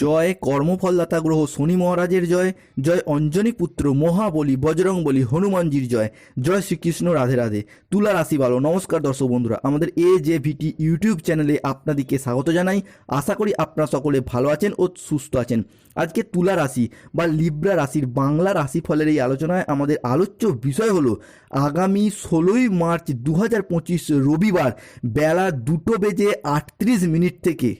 জয় কর্মফলদাতা গ্রহ শনি মহারাজের জয় জয় অঞ্জনী পুত্র মহাবলী বজরং বলী হনুমানজির জয় জয় শ্রীকৃষ্ণ রাধে রাধে। তুলা রাশি ভালো নমস্কার দর্শক বন্ধুরা, আমাদের এ জে ভিটি ইউটিউব চ্যানেলে আপনাদেরকে স্বাগত জানাই। আশা করি আপনারা সকলে ভালো আছেন ও সুস্থ আছেন। আজকে তুলা রাশি বা লিব্রা রাশির বাংলা রাশিফলের এই আলোচনায় আমাদের আলোচ্য বিষয় হলো, আগামী ষোলোই মার্চ দু হাজার পঁচিশ রবিবার বেলা দুটো বেজে আটত্রিশ মিনিট থেকে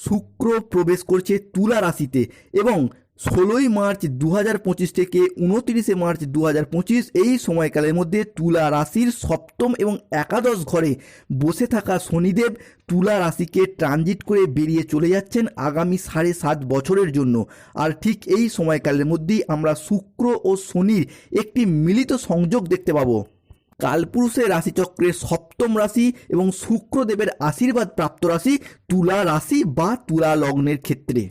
শুক্র প্রবেশ করছে তুলা রাশিতে এবং ষোলোই মার্চ দু পঁচিশ থেকে উনত্রিশে মার্চ দু পঁচিশ এই সময়কালের মধ্যে তুলা রাশির সপ্তম এবং একাদশ ঘরে বসে থাকা শনিদেব তুলা রাশিকে ট্রানজিট করে বেরিয়ে চলে যাচ্ছেন আগামী সাড়ে সাত বছরের জন্য। আর ঠিক এই সময়কালের মধ্যেই আমরা শুক্র ও শনির একটি মিলিত সংযোগ দেখতে পাবো। কালপুরুষের রাশিচক্রের সপ্তম রাশি এবং শুক্রদেবের আশীর্বাদ প্রাপ্ত রাশি তুলা রাশি বা তুলা লগ্নের ক্ষেত্রে।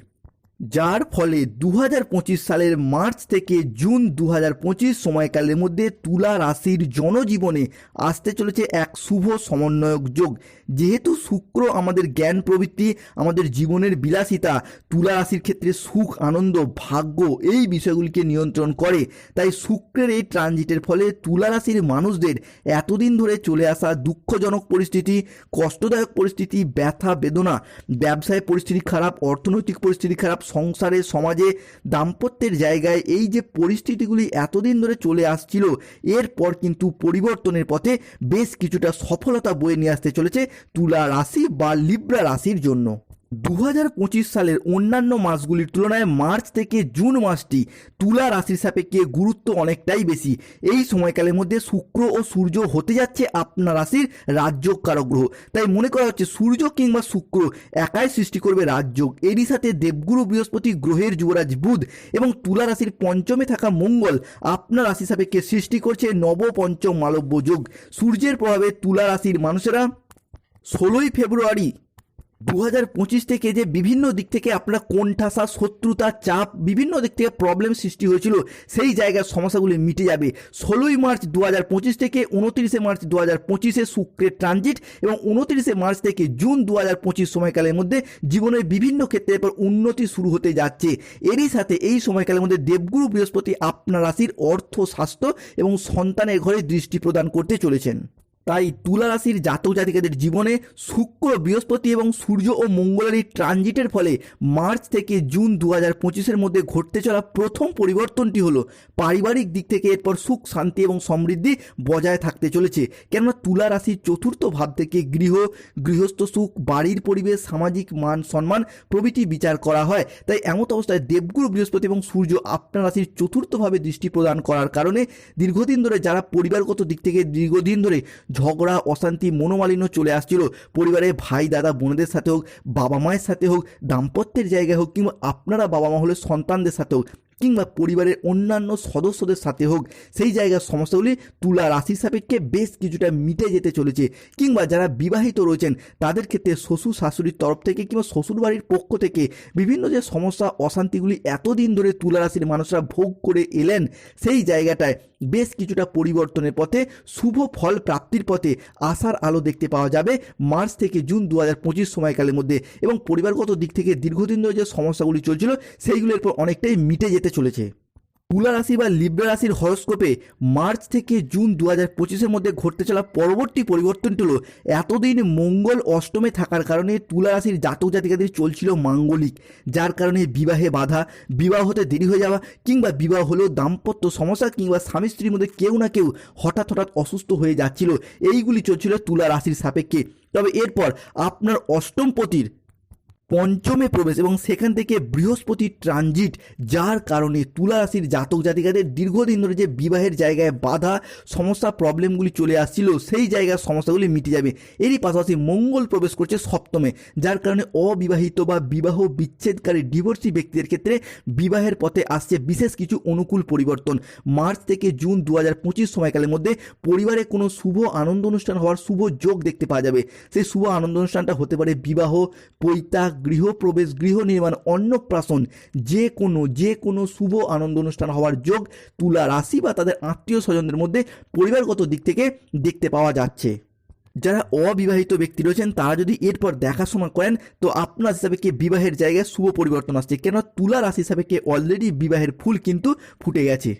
যার ফলে দু হাজার পঁচিশ সালের মার্চ থেকে জুন দু হাজার পঁচিশ সময়কালের মধ্যে তুলা রাশির জনজীবনে আসতে চলেছে এক শুভ সমন্বয়ক যোগ। যেহেতু শুক্র আমাদের জ্ঞান প্রবৃত্তি, আমাদের জীবনের বিলাসিতা, তুলা রাশির ক্ষেত্রে সুখ, আনন্দ, ভাগ্য এই বিষয়গুলিকে নিয়ন্ত্রণ করে। তাই শুক্রের এই ট্রানজিটের ফলে তুলা রাশির মানুষদের এতদিন ধরে চলে আসা দুঃখজনক পরিস্থিতি, কষ্টদায়ক পরিস্থিতি, ব্যথা, বেদনা, ব্যবসায় পরিস্থিতি খারাপ, অর্থনৈতিক পরিস্থিতি খারাপ সংসারে, সমাজে, দাম্পত্যের জায়গায় এই যে পরিস্থিতিগুলি এতদিন ধরে চলে আসছিল, এরপর কিন্তু পরিবর্তনের পথে বেশ কিছুটা সফলতা বয়ে নিয়ে আসতে চলেছে তুলা রাশি বা লিব্রা রাশির জন্য। দু হাজার পঁচিশ সালের অন্যান্য মাসগুলির তুলনায় মার্চ থেকে জুন মাসটি তুলা রাশির সাপেক্ষে গুরুত্ব অনেকটাই বেশি। এই সময়কালের মধ্যে শুক্র ও সূর্য হতে যাচ্ছে আপনার রাশির রাজ্যকারক গ্রহ। তাই মনে করা হচ্ছে সূর্য কিংবা শুক্র একাই সৃষ্টি করবে রাজযোগ এরই সাথে দেবগুরু বৃহস্পতি গ্রহের যুবরাজ বুধ এবং তুলা রাশির পঞ্চমে থাকা মঙ্গল আপনার রাশি সাপেক্ষে সৃষ্টি করছে নবপঞ্চম মালব্য যোগ। সূর্যের প্রভাবে তুলা রাশির মানুষেরা ষোলোই ফেব্রুয়ারি দু হাজার পঁচিশ থেকে যে বিভিন্ন দিক থেকে আপনার কোণঠাসা, শত্রুতা, চাপ, বিভিন্ন দিক থেকে প্রবলেম সৃষ্টি হয়েছিল, সেই জায়গার সমস্যাগুলি মিটে যাবে। ষোলোই মার্চ দু হাজার পঁচিশ থেকে উনত্রিশে মার্চ দু হাজার পঁচিশে শুক্রের ট্রানজিট এবং উনত্রিশে মার্চ থেকে জুন দু হাজার পঁচিশ সময়কালের মধ্যে জীবনের বিভিন্ন ক্ষেত্রে এরপর উন্নতি শুরু হতে যাচ্ছে। এরই সাথে এই সময়কালের মধ্যে দেবগুরু বৃহস্পতি আপনার রাশির অর্থ, স্বাস্থ্য এবং সন্তানের ঘরে দৃষ্টি প্রদান করতে চলেছেন। তাই তুলা রাশির জাতক জাতিকাদের জীবনে শুক্র, বৃহস্পতি এবং সূর্য ও মঙ্গলের এই ট্রানজিটের ফলে মার্চ থেকে জুন দু হাজার পঁচিশের মধ্যে ঘটতে চলা প্রথম পরিবর্তনটি হলো পারিবারিক দিক থেকে এরপর সুখ, শান্তি এবং সমৃদ্ধি বজায় থাকতে চলেছে। কেননা তুলা রাশির চতুর্থ ভাব থেকে গৃহ, গৃহস্থ সুখ, বাড়ির পরিবেশ, সামাজিক মান সম্মান প্রভৃতি বিচার করা হয়। তাই এমত অবস্থায় দেবগুরু, বৃহস্পতি এবং সূর্য আপনার রাশির চতুর্থভাবে দৃষ্টি প্রদান করার কারণে দীর্ঘদিন ধরে যারা পরিবারগত দিক থেকে দীর্ঘদিন ধরে ঝগড়া, অশান্তি, মনোমালিন্য চলে আসছিল। পরিবারে ভাই, দাদা, বোনদের সাথে হোক বাবা মায়ের সাথে হোক, দাম্পত্যের জায়গায় হোক, কিংবা আপনারা বাবা মা হলে সন্তানদের সাথে হোক কিংবা পরিবারের অন্যান্য সদস্যদের সাথে হোক, সেই জায়গার সমস্যাগুলি তুলা রাশির সাপেক্ষে বেশ কিছুটা মিটে যেতে চলেছে। কিংবা যারা বিবাহিত রয়েছেন, তাদের ক্ষেত্রে শ্বশুর শাশুড়ির তরফ থেকে কিংবা শ্বশুরবাড়ির পক্ষ থেকে বিভিন্ন যে সমস্যা, অশান্তিগুলি এতদিন ধরে তুলা রাশির মানুষরা ভোগ করে এলেন, সেই জায়গাটায় বেশ কিছুটা পরিবর্তনের পথে, শুভ ফল প্রাপ্তির পথে আশার আলো দেখতে পাওয়া যাবে মার্চ থেকে জুন দু হাজার পঁচিশ সময়কালের মধ্যে। এবং পরিবারগত দিক থেকে দীর্ঘদিন ধরে যে সমস্যাগুলি চলছিল, সেইগুলোর পর অনেকটাই মিটে যেতে চলেছে। তুলা রাশি বা লিব্রা রাশির হরস্কোপে মার্চ থেকে জুন দু হাজার পঁচিশের মধ্যে ঘটতে চলা পরবর্তী পরিবর্তনটি হলো, এতদিন মঙ্গল অষ্টমে থাকার কারণে তুলা রাশির জাতক জাতিকাদের চলছিল মাঙ্গলিক, যার কারণে বিবাহে বাধা, বিবাহ হতে দেরি হয়ে যাওয়া কিংবা বিবাহ হলেও দাম্পত্য সমস্যা কিংবা স্বামী স্ত্রীর মধ্যে কেউ না কেউ হঠাৎ হঠাৎ অসুস্থ হয়ে যাচ্ছিল। এইগুলি চলছিল তুলা রাশির সাপেক্ষে। তবে এরপর আপনার অষ্টম পতির পঞ্চমে প্রবেশ এবং সেখান থেকে বৃহস্পতি ট্রানজিট, যার কারণে তুলা রাশির জাতক জাতিকাদের দীর্ঘদিন ধরে যে বিবাহের জায়গায় বাধা, সমস্যা প্রবলেমগুলি চলে আসছিল, সেই জায়গার সমস্যাগুলি মিটে যাবে। এরই পাশাপাশি মঙ্গল প্রবেশ করছে সপ্তমে, যার কারণে অবিবাহিত বা বিবাহ বিচ্ছেদকারী ডিভোর্সি ব্যক্তিদের ক্ষেত্রে বিবাহের পথে আসছে বিশেষ কিছু অনুকূল পরিবর্তন। মার্চ থেকে জুন দু হাজার পঁচিশ সময়কালের মধ্যে পরিবারে কোনো শুভ আনন্দ অনুষ্ঠান হওয়ার শুভ যোগ দেখতে পাওয়া যাবে। সেই শুভ আনন্দ অনুষ্ঠানটা হতে পারে বিবাহ পৈতা গৃহপ্রবেশ গৃহ নির্মাণ অন্নপ্রাশন, যে কোনো যে কোনো শুভ আনন্দ অনুষ্ঠান হওয়ার যোগ তুলা রাশি বা তাদের আত্মীয় স্বজনদের মধ্যে পরিবারগত দিক থেকে দেখতে পাওয়া যাচ্ছে। যারা অবিবাহিত ব্যক্তি রয়েছেন, তারা যদি এরপর দেখাশোনা করেন, তো আপনার হিসাবে কে বিবাহের জায়গায় শুভ পরিবর্তন আসছে? কেন তুলা রাশি হিসাবে কে অলরেডি বিবাহের ফুল কিন্তু ফুটে গেছে।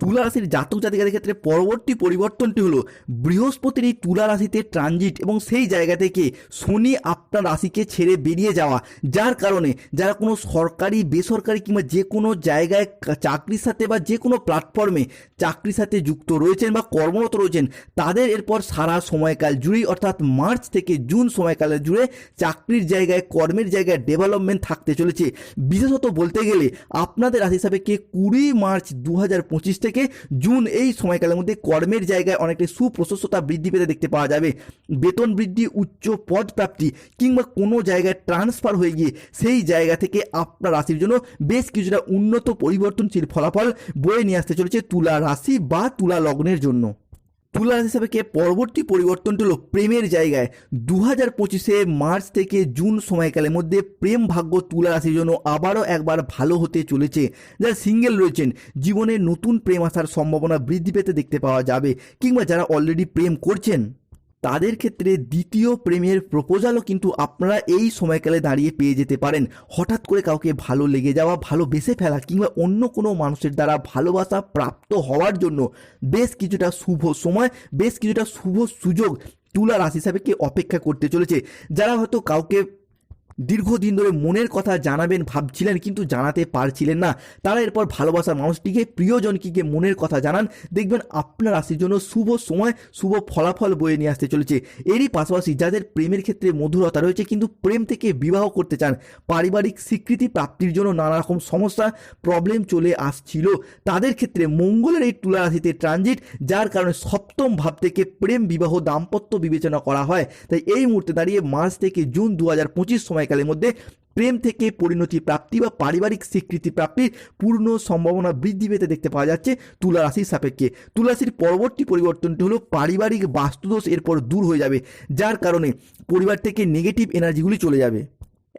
তুলা রাশির জাতক জাতিকাদের ক্ষেত্রে পরবর্তী পরিবর্তনটি হলো বৃহস্পতির এই তুলা রাশিতে ট্রানজিট এবং সেই জায়গা থেকে শনি আপনার রাশিকে ছেড়ে বেরিয়ে যাওয়া। যার কারণে যারা কোনো সরকারি, বেসরকারি কিংবা যে কোনো জায়গায় চাকরির সাথে বা যে কোনো প্ল্যাটফর্মে চাকরির সাথে যুক্ত রয়েছেন বা কর্মরত রয়েছেন, তাদের এরপর সারা সময়কাল জুড়েই অর্থাৎ মার্চ থেকে জুন সময়কালে জুড়ে চাকরির জায়গায়, কর্মের জায়গায় ডেভেলপমেন্ট থাকতে চলেছে। বিশেষত বলতে গেলে আপনাদের রাশি হিসাবে কে কুড়ি মার্চ দু হাজার পঁচিশ থেকে জুন এই সময়কালের মধ্যে কর্মের জায়গায় অনেকটা সুপ্রশস্ততা বৃদ্ধি পেতে দেখতে পাওয়া যাবে। বেতন বৃদ্ধি, উচ্চ পদ প্রাপ্তি কিংবা কোনো জায়গায় ট্রান্সফার হয়ে গিয়ে সেই জায়গা থেকে আপনার রাশির জন্য বেশ কিছুটা উন্নত পরিবর্তনশীল ফলাফল বয়ে নিয়ে আসতে চলেছে তুলা রাশি বা তুলা লগ্নের জন্য। তুলা হিসেবে কে পরবর্তী পরিবর্তনটি হলো প্রেমের জায়গায়। দু হাজার পঁচিশে মার্চ থেকে জুন সময়কালের মধ্যে প্রেম ভাগ্য তুলা রাশির জন্য আবারও একবার ভালো হতে চলেছে। যারা সিঙ্গেল রয়েছেন, জীবনে নতুন প্রেম আসার সম্ভাবনা বৃদ্ধি পেতে দেখতে পাওয়া যাবে, কিংবা যারা অলরেডি প্রেম করছেন। তাদের ক্ষেত্রে দ্বিতীয় প্রেমের প্রপোজালও কিন্তু আপনারা এই সময়কালে দাঁড়িয়ে পেয়ে যেতে পারেন। হঠাৎ করে কাউকে ভালো লেগে যাওয়া ভালোবেসে ফেলা কিংবা অন্য কোনো মানুষের দ্বারা ভালোবাসা প্রাপ্ত হওয়ার জন্য বেশ কিছুটা শুভ সময়, বেশ কিছুটা শুভ সুযোগ তুলা রাশি হিসাবে অপেক্ষা করতে চলেছে। যারা হয়তো কাউকে দীর্ঘদিন ধরে মনের কথা জানাবেন ভাবছিলেন কিন্তু জানাতে পারছিলেন না। তারা এরপর ভালোবাসার মানুষটিকে প্রিয়জনকে মনের কথা জানান। দেখবেন আপনার রাশির জন্য শুভ সময়, শুভ ফলাফল বয়ে নিয়ে আসতে চলেছে। এরই পাশাপাশি যাদের প্রেমের ক্ষেত্রে মধুরতা রয়েছে কিন্তু প্রেম থেকে বিবাহ করতে চান, পারিবারিক স্বীকৃতি প্রাপ্তির জন্য নানা রকম সমস্যা প্রবলেম চলে আসছিল। তাদের ক্ষেত্রে মঙ্গলের এই তুলা রাশিতে ট্রানজিট যার কারণে সপ্তম ভাব থেকে প্রেম, বিবাহ, দাম্পত্য বিবেচনা করা হয়। তাই এই মুহূর্তে দাঁড়িয়ে মার্চ থেকে জুন দু পঁচিশ সময়কালের মধ্যে প্রেম থেকে পরিণতি প্রাপ্তি বা পারিবারিক স্বীকৃতি প্রাপ্তির পূর্ণ সম্ভাবনা বৃদ্ধি পেতে দেখতে পাওয়া যাচ্ছে তুলা রাশির সাপেক্ষে। তুলাশির পরবর্তী পরিবর্তনটি হলো পারিবারিক বাস্তুদোষ এরপর দূর হয়ে যাবে, যার কারণে পরিবার থেকে নেগেটিভ এনার্জিগুলি চলে যাবে।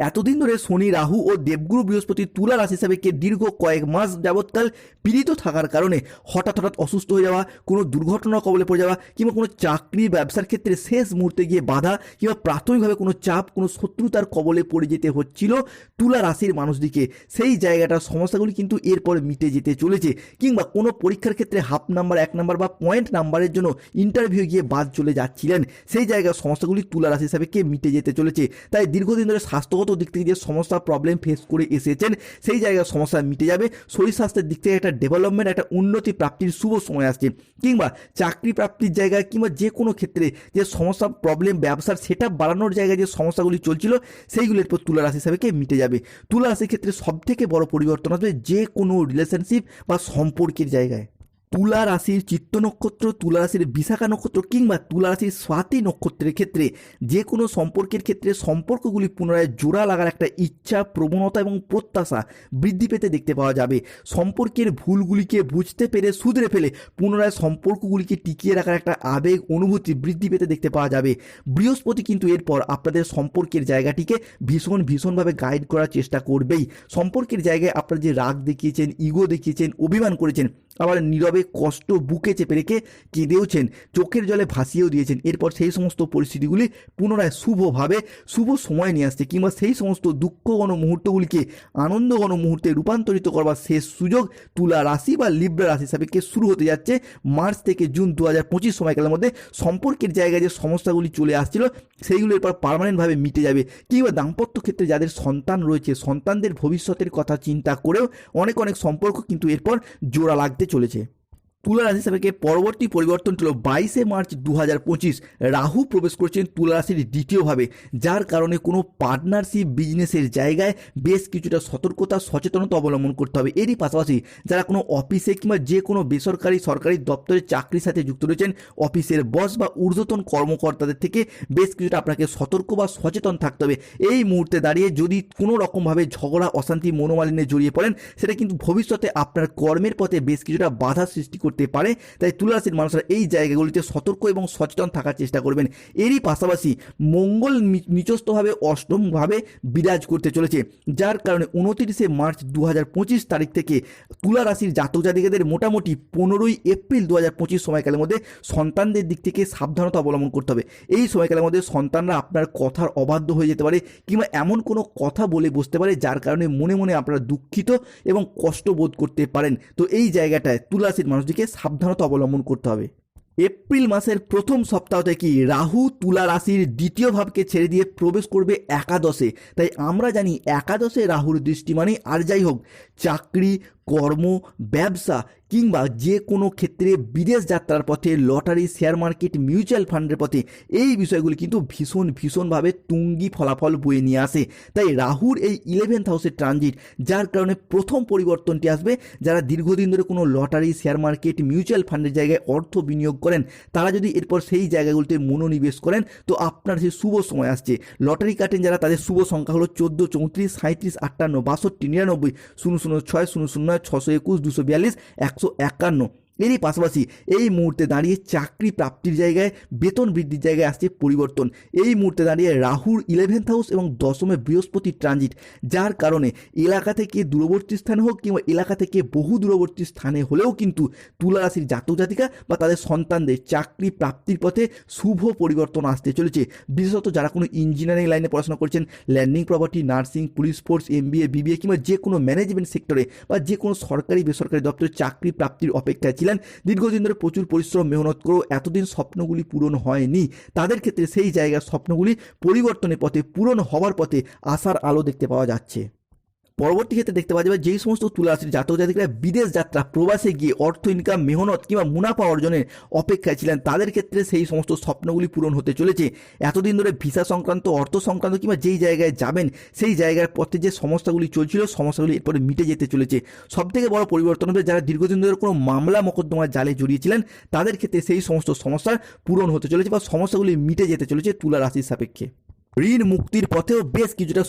এতদিন ধরে শনি, রাহু ও দেবগুরু বৃহস্পতি তুলা রাশি হিসাবে কে দীর্ঘ কয়েক মাস যাবৎকাল পীড়িত থাকার কারণে হঠাৎ হঠাৎ অসুস্থ হয়ে যাওয়া, কোনো দুর্ঘটনা কবলে পড়ে যাওয়া কিংবা কোনো চাকরি, ব্যবসার ক্ষেত্রে শেষ মুহূর্তে গিয়ে বাধা কিংবা প্রাথমিকভাবে কোনো চাপ, কোনো শত্রুতার কবলে পড়ে যেতে হচ্ছিল তুলা রাশির মানুষদিকে। সেই জায়গাটার সমস্যাগুলি কিন্তু এরপর মিটে যেতে চলেছে কিংবা কোনো পরীক্ষার ক্ষেত্রে হাফ নাম্বার, এক নাম্বার বা পয়েন্ট নাম্বারের জন্য ইন্টারভিউ গিয়ে বাদ চলে যাচ্ছিলেন। সেই জায়গার সমস্যাগুলি তুলা রাশি হিসাবে কে মিটে যেতে চলেছে। তাই দীর্ঘদিন ধরে স্বাস্থ্যগত দিক থেকে যে সমস্যা প্রবলেম ফেস করে এসেছেন, সেই জায়গার সমস্যা মিটে যাবে। শরীর স্বাস্থ্যের দিক থেকে একটা ডেভেলপমেন্ট একটা উন্নতি প্রাপ্তির শুভ সময় আসছে। কিংবা চাকরি প্রাপ্তির জায়গায় কিংবা যে কোনো ক্ষেত্রে যে সমস্যা প্রবলেম ব্যবসার সেটা বাড়ানোর জায়গায় যে সমস্যাগুলি চলছিল, সেইগুলির পর তুলা রাশি হিসাবে মিটে যাবে। তুলা রাশির ক্ষেত্রে সব থেকে বড় পরিবর্তন আসবে যে কোনো রিলেশনশিপ বা সম্পর্কের জায়গায়। তুলা রাশির চিত্ত নক্ষত্র, তুলা রাশির বিশাখা নক্ষত্র কিংবা তুলা রাশির স্বাতি নক্ষত্রের ক্ষেত্রে যে কোনো সম্পর্কের ক্ষেত্রে সম্পর্কগুলি পুনরায় জোড়া লাগার একটা ইচ্ছা, প্রবণতা এবং প্রত্যাশা বৃদ্ধি পেতে দেখতে পাওয়া যাবে। সম্পর্কের ভুলগুলিকে বুঝতে পেরে শুধরে ফেলে পুনরায় সম্পর্কগুলিকে টিকিয়ে রাখার একটা আবেগ, অনুভূতি বৃদ্ধি পেতে দেখতে পাওয়া যাবে। বৃহস্পতি কিন্তু এরপর আপনাদের সম্পর্কের জায়গাটিকে ভীষণ, ভীষণভাবে গাইড করার চেষ্টা করবেই। সম্পর্কের জায়গায় আপনারা যে রাগ দেখিয়েছেন ইগো দেখিয়েছেন, অভিমান করেছেন, আবার নীরবে কষ্ট বুকে চেপে রেখে কেঁদেওছেন, চোখের জলে ভাসিয়েও দিয়েছেন, এরপর সেই সমস্ত পরিস্থিতিগুলি পুনরায় শুভভাবে, শুভ সময় নিয়ে আসছে কিংবা সেই সমস্ত দুঃখঘন মুহূর্তগুলিকে আনন্দঘন মুহূর্তে রূপান্তরিত করবার শেষ সুযোগ তুলা রাশি বা লিব্রা রাশি সাপেক্ষে শুরু হতে যাচ্ছে। মার্চ থেকে জুন দু হাজার পঁচিশ সময়কালের মধ্যে সম্পর্কের জায়গায় যে সমস্যাগুলি চলে আসছিল, সেইগুলো এরপর পার্মানেন্টভাবে মিটে যাবে কিংবা দাম্পত্য ক্ষেত্রে যাদের সন্তান রয়েছে, সন্তানদের ভবিষ্যতের কথা চিন্তা করেও অনেক অনেক সম্পর্ক কিন্তু এরপর জোড়া লাগতে চলেছে। তুলা রাশি হিসাবে পরবর্তী পরিবর্তন ছিল বাইশে মার্চ দু হাজার পঁচিশ। রাহু প্রবেশ করছেন তুলা রাশির দ্বিতীয়ভাবে, যার কারণে কোনো পার্টনারশিপ বিজনেসের জায়গায় বেশ কিছুটা সতর্কতা, সচেতনতা অবলম্বন করতে হবে। এরই পাশাপাশি যারা কোনো অফিসে কিংবা যে কোনো বেসরকারি, সরকারি দপ্তরে চাকরির সাথে যুক্ত রয়েছেন অফিসের বস বা ঊর্ধ্বতন কর্মকর্তাদের থেকে বেশ কিছুটা আপনাকে সতর্ক বা সচেতন থাকতে হবে। এই মুহূর্তে দাঁড়িয়ে যদি কোনো রকমভাবে ঝগড়া, অশান্তি, মনোমালিন্যে জড়িয়ে পড়েন, সেটা কিন্তু ভবিষ্যতে আপনার কর্মের পথে বেশ কিছুটা বাধা সৃষ্টি করতে করতে পারে, তাই তুলা রাশির মানুষরা এই জায়গাগুলিতে সতর্ক এবং সচেতন থাকার চেষ্টা করবেন। এরই পাশাপাশি মঙ্গল নিচস্থভাবে অষ্টমভাবে বিরাজ করতে চলেছে, যার কারণে উনতিরিশে মার্চ দু হাজার পঁচিশ তারিখ থেকে তুলা রাশির জাতক জাতিকাদের মোটামুটি পনেরোই এপ্রিল দু হাজার পঁচিশ সময়কালের মধ্যে সন্তানদের দিক থেকে সাবধানতা অবলম্বন করতে হবে। এই সময়কালের মধ্যে সন্তানরা আপনার কথার অবাধ্য হয়ে যেতে পারে কিংবা এমন কোনো কথা বলে বসতে পারে যার কারণে মনে মনে আপনারা দুঃখিত এবং কষ্ট বোধ করতে পারেন। তো এই জায়গাটায় তুলা রাশির মানুষটিকে সাবধানতা অবলম্বন করতে হবে। এপ্রিল মাসের প্রথম সপ্তাহ থেকে রাহু তুলা রাশির দ্বিতীয় ভাবকে ছেড়ে দিয়ে প্রবেশ করবে একাদশে? তাই আমরা জানি একাদশে রাহুর দৃষ্টি মানে আর যাই হোক, চাকরি কর্ম, ব্যবসা কিংবা যে কোনো ক্ষেত্রে বিদেশ যাত্রার পথে, লটারি শেয়ার মার্কেট মিউচুয়াল ফান্ডের পথে এই বিষয়গুলি কিন্তু ভীষণ, ভীষণভাবে তুঙ্গি ফলাফল বয়ে নিয়ে আসে। তাই রাহুর এই ইলেভেন্থ হাউসের ট্রানজিট যার কারণে প্রথম পরিবর্তনটি আসবে, যারা দীর্ঘদিন ধরে কোনো লটারি শেয়ার মার্কেট মিউচুয়াল ফান্ডের জায়গায় অর্থ বিনিয়োগ করেন, তারা যদি এরপর সেই জায়গাগুলিতে মনোনিবেশ করেন, তো আপনার সেই শুভ সময় আসছে। লটারি কাটেন যারা, তাদের শুভ সংখ্যা হলো চোদ্দ, চৌত্রিশ সাঁত্রিশ আটান্ন, বাষট্টি, নিরানব্বই, শূন্য শূন্য, ছয়, শূন্য শূন্য ছশো একুশ দুশো বিয়াল্লিশ একশো একান্ন। এরই পাশাপাশি এই মুহূর্তে দাঁড়িয়ে চাকরি প্রাপ্তির জায়গায় বেতন বৃদ্ধির জায়গায় আসছে পরিবর্তন। এই মুহূর্তে দাঁড়িয়ে রাহুর ইলেভেন্থ হাউস এবং দশমে বৃহস্পতির ট্রানজিট যার কারণে এলাকা থেকে দূরবর্তী স্থানে হোক কিংবা এলাকা থেকে বহু দূরবর্তী স্থানে হলেও কিন্তু তুলা রাশির জাতক জাতিকা বা তাদের সন্তানদের চাকরি প্রাপ্তির পথে শুভ পরিবর্তন আসতে চলেছে। বিশেষত যারা কোনো ইঞ্জিনিয়ারিং লাইনে পড়াশোনা করছেন landing property nursing police force MBA BBA কিংবা যে কোনো ম্যানেজমেন্ট সেক্টরে বা যে কোনো সরকারি, বেসরকারি দপ্তরে চাকরি প্রাপ্তির অপেক্ষায় ছিলেন দীর্ঘদিন ধরে প্রচুর পরিশ্রম, মেহনত করেও এতদিন স্বপ্নগুলি পূরণ হয়নি। তাদের ক্ষেত্রে সেই জায়গার স্বপ্নগুলি পরিবর্তনের পথে, পূরণ হওয়ার পথে আশার আলো দেখতে পাওয়া যাচ্ছে। পরবর্তী ক্ষেত্রে দেখতে পাওয়া যাবে যেই সমস্ত তুলা রাশির জাতক জাতিকরা বিদেশ যাত্রা, প্রবাসে গিয়ে অর্থ ইনকাম মেহনত কিংবা মুনাফা অর্জনের অপেক্ষায় ছিলেন, তাদের ক্ষেত্রে সেই সমস্ত স্বপ্নগুলি পূরণ হতে চলেছে। এতদিন ধরে ভিসা সংক্রান্ত, অর্থ সংক্রান্ত কিংবা যেই জায়গায় যাবেন, সেই জায়গার পথে যে সমস্যাগুলি চলছিল, সমস্যাগুলি এরপরে মিটে যেতে চলেছে। সব থেকে বড় পরিবর্তন হবে যারা দীর্ঘদিন ধরে কোনো মামলা মোকদ্দমার জালে জড়িয়েছিলেন, তাদের ক্ষেত্রে সেই সমস্ত সমস্যার পূরণ হতে চলেছে বা সমস্যাগুলি মিটে যেতে চলেছে তুলা রাশির সাপেক্ষে। ঋণ মুক্তির পথেও বেশ কিছুটা